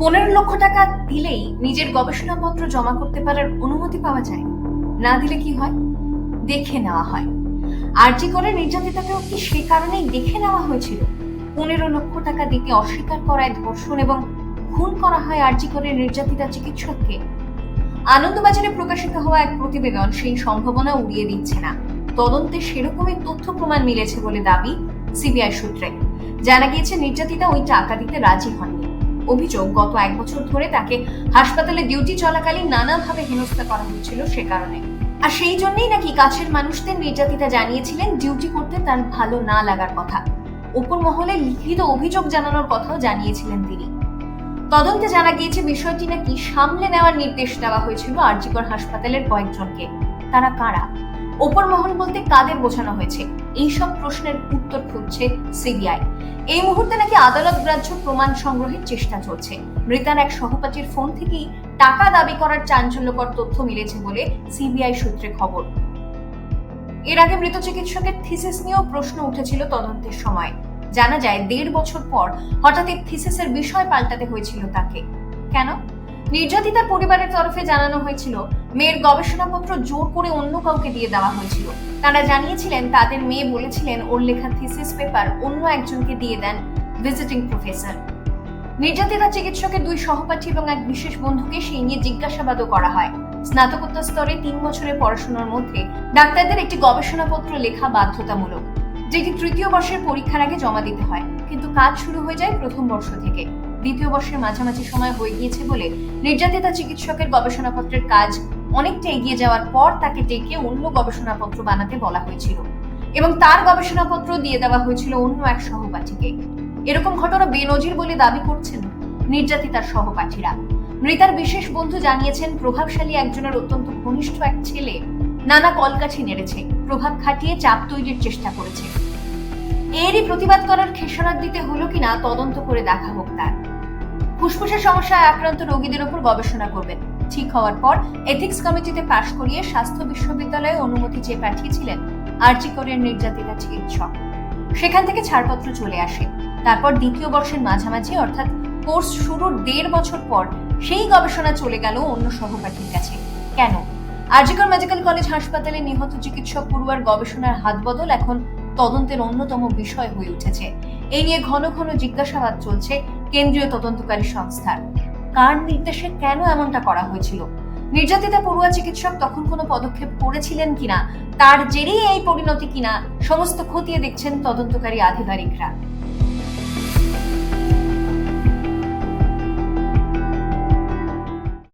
পনেরো লক্ষ টাকা দিলেই নিজের গবেষণাপত্র জমা করতে পারার অনুমতি পাওয়া যায় না দিলে কি হয়? দেখে নেওয়া হয়। আর আরজি করে নির্যাতিতাকেও কি সে কারণেই দেখে নেওয়া হয়েছিল? পনেরো লক্ষ টাকা দিতে অস্বীকার করায় ধর্ষণ এবং খুন করা হয় আরজি করে নির্যাতিতা চিকিৎসককে। আনন্দবাজারে প্রকাশিত হওয়া এক প্রতিবেদন সেই সম্ভাবনা উড়িয়ে দিচ্ছে না। তদন্তে সেরকমই তথ্য প্রমাণ মিলেছে বলে দাবি সিবিআই সূত্রে। জানা গিয়েছে, নির্যাতিতা ওই টাকা দিতে রাজি হননি। অভিযোগ, গত এক বছর ধরে তাকে হাসপাতালে ডিউটি চলাকালীন নানাভাবে হেনস্থা করা হচ্ছিল সে কারণে। আর সেই জন্যই নাকি কাছের মানুষদের নির্যাতিতা জানিয়েছিলেন ডিউটি করতে তার ভালো না লাগার কথা। ওপর মহলে লিখিত অভিযোগ জানানোর কথাও জানিয়েছিলেন তিনি। তদন্তে জানা গিয়েছে বিষয়টি নাকি সামলে নেওয়ার নির্দেশ দেওয়া হয়েছিল আরজিকর হাসপাতালের কয়েকজনকে। তারা কারা? ওপর মহল বলতে কাদের বোঝানো হয়েছে? এইসব প্রশ্নের উত্তর খুঁজছে সিবিআই। এই মুহূর্তে নাকি আদালত গ্রাহ্য প্রমাণ সংগ্রহের চেষ্টা চলছে। মৃতার এক সহপাঠীর ফোন থেকেই টাকা দাবি করার চাঞ্চল্যকর তথ্য মিলেছে বলে সিবিআই সূত্রে খবর। এর আগে মৃত চিকিৎসকের থিসিস নিয়েও প্রশ্ন উঠেছিল তদন্তের সময়। জানা যায়, দেড় বছর পর হঠাৎ থিসিসের বিষয় পাল্টাতে হয়েছিল তাকে। কেন? নির্যাতিতার পরিবারের তরফে জানানো হয়েছিল, মেয়ের গবেষণাপত্র জোর করে অন্য কাউকে দিয়ে দেওয়া হয়েছিল। তারা জানিয়েছিলেন, তাদের মেয়ে বলেছিলেন, ওর লেখা থিসিস পেপার অন্য একজনকে দিয়ে দেন ভিজিটিং প্রফেসর নির্যাতিতা চিকিৎসকের দুই সহপাঠী এবং এক বিশেষ বন্ধুকে সেই নিয়ে জিজ্ঞাসাবাদও করা হয়। স্নাতকোত্তর স্তরে তিন বছরের পড়াশোনার মধ্যে ডাক্তারদের একটি গবেষণাপত্র লেখা বাধ্যতামূলক, যেটি তৃতীয় বর্ষের পরীক্ষার আগে জমা দিতে হয়। কিন্তু কাজ শুরু হয়ে যায় প্রথম বর্ষ থেকে। দ্বিতীয় বর্ষের মাঝামাঝি সময় হয়ে গিয়েছে বলে নির্যাতিতা চিকিৎসকের গবেষণাপত্রের কাজ অনেকটা এগিয়ে যাওয়ার পর তাকে ডেকে অন্য গবেষণাপত্র বানাতে বলা হয়েছিল এবং তার গবেষণাপত্র দিয়ে দেওয়া হয়েছিল অন্য এক সহপাঠীকে। এরকম ঘটনা বেনজির বলে দাবি করছেন নির্যাতিতার সহপাঠীরা। মৃতার বিশেষ বন্ধু জানিয়েছেন, প্রভাবশালী একজনের অত্যন্ত ঘনিষ্ঠ এক ছেলে নানা কলকাঠি নেড়েছে, প্রভাব খাটিয়ে চাপ তৈরির চেষ্টা করেছে। এরই প্রতিবাদ করার খেসারত দিতে হলো কিনা তদন্ত করে দেখা হোক তার। ফুসফুসের সমস্যায় আক্রান্ত রোগীদের উপর গবেষণা করবেন। ঠিক হওয়ার পর এথিক্স কমিটিতে পাশ করিয়ে স্বাস্থ্য বিশ্ববিদ্যালয়ে অনুমতি চেয়ে পাঠিয়েছিলেন আরজি করের নির্যাতিতা চিকিৎসক। সেখান থেকে ছাড়পত্র চলে আসে। তারপর দ্বিতীয় বর্ষের মাঝামাঝি, অর্থাৎ কোর্স শুরুর দেড় বছর পর সেই গবেষণা চলে গেল অন্য সহপাঠীর কাছে। কেন? আরজিকর মেডিকেল কলেজ হাসপাতালে নিহত চিকিৎসক পড়ুয়ার গবেষণার হাত বদল এখন তদন্তের অন্যতম বিষয় হয়ে উঠেছে। এই নিয়ে ঘন ঘন জিজ্ঞাসাবাদ চলছে কেন্দ্রীয় তদন্তকারী সংস্থার। কার নির্দেশে কেন এমনটা করা হয়েছিল? নির্যাতিতা পড়ুয়া চিকিৎসক তখন কোনো পদক্ষেপ করেছিলেন কিনা? তার জেরেই এই পরিণতি কিনা? সমস্ত খতিয়ে দেখছেন তদন্তকারী আধিকারিকরা।